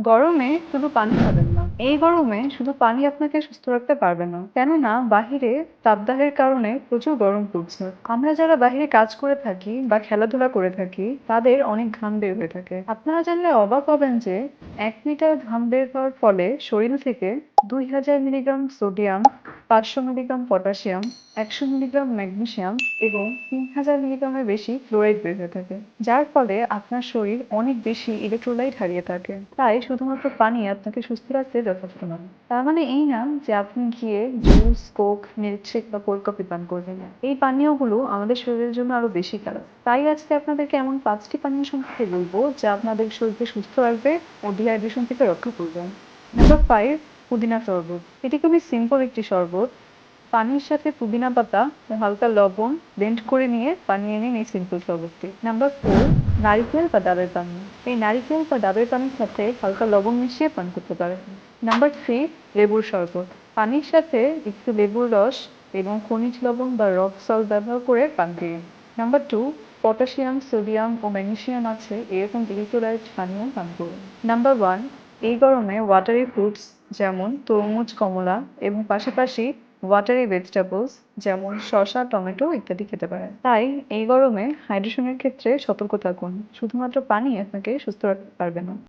গরমে শুধু পানি খাবেন না। এই গরমে শুধু পানি আপনাকে সুস্থ রাখতে পারবে না। কেননা, বাহিরে তাপদাহের কারণে প্রচুর গরম পড়ছে। আমরা যারা বাহিরে কাজ করে থাকি বা খেলাধুলা করে থাকি, তাদের অনেক ঘাম বের হয়ে থাকে। আপনারা জানলে অবাক হবেন যে, এক লিটার ঘাম বের হওয়ার ফলে শরীর থেকে দুই হাজার মিলিগ্রাম সোডিয়াম, পাঁচশো মিলিগ্রাম পটাশিয়াম, একশো মিলিগ্রাম ম্যাগনেসিয়াম এবং তিন হাজার মিলিগ্রামের বেশি ফ্লোরাইড বের হয়ে থাকে, যার ফলে আপনার শরীর অনেক বেশি ইলেকট্রোলাইট হারিয়ে থাকে। তাই শুধুমাত্র পানি আপনাকে সুস্থ রাখতে যথেষ্ট নয়। তার মানে এই না যে আপনি গিয়ে জুস, কোক, মিল্কশেক বা কোল্ড পান করবেন। এই পানীয়গুলো আমাদের শরীরের জন্য আরও বেশি খারাপ তাই আজকে আপনাদেরকে এমন পাঁচটি পানীয় সম্পর্কে বলব যা আপনাদের শরীরকে সুস্থ রাখবে ও ডিহাইড্রেশন থেকে রক্ষা করবে। নাম্বার ফাইভ পুদিনা শরবত। এটি খুবই সিম্পল একটি শরবত। পানির সাথে পুদিনা পাতা, হালকা লবণ ব্লেন্ড করে নিয়ে বানিয়ে নিন এই সিম্পল শরবতটি। নাম্বার ফোর নারিকেল বা ডাবের পানি। এই নারিকেল বা ডাবের পানির সাথে হালকা লবণ মিশিয়ে পান করতে পারেন। নাম্বার থ্রি লেবুর শরবত। পানির সাথে একটু লেবুর রস এবং খনিজ লবণ বা রক সল্ট ব্যবহার করে পান দিন। নাম্বার টু পটাশিয়াম সোডিয়াম ও ম্যাগনেসিয়াম আছে, এরকম ইলেকট্রোলাইট পানীয় পান করুন। নাম্বার ওয়ান এই গরমে ওয়াটারি ফ্রুটস যেমন তরমুজ, কমলা এবং পাশাপাশি ওয়াটারি ভেজিটেবলস যেমন শসা, টমেটো ইত্যাদি খেতে পারেন। তাই এই গরমে হাইড্রেশনের ক্ষেত্রে সতর্ক থাকুন। শুধুমাত্র পানি আপনাকে সুস্থ রাখতে পারবে না।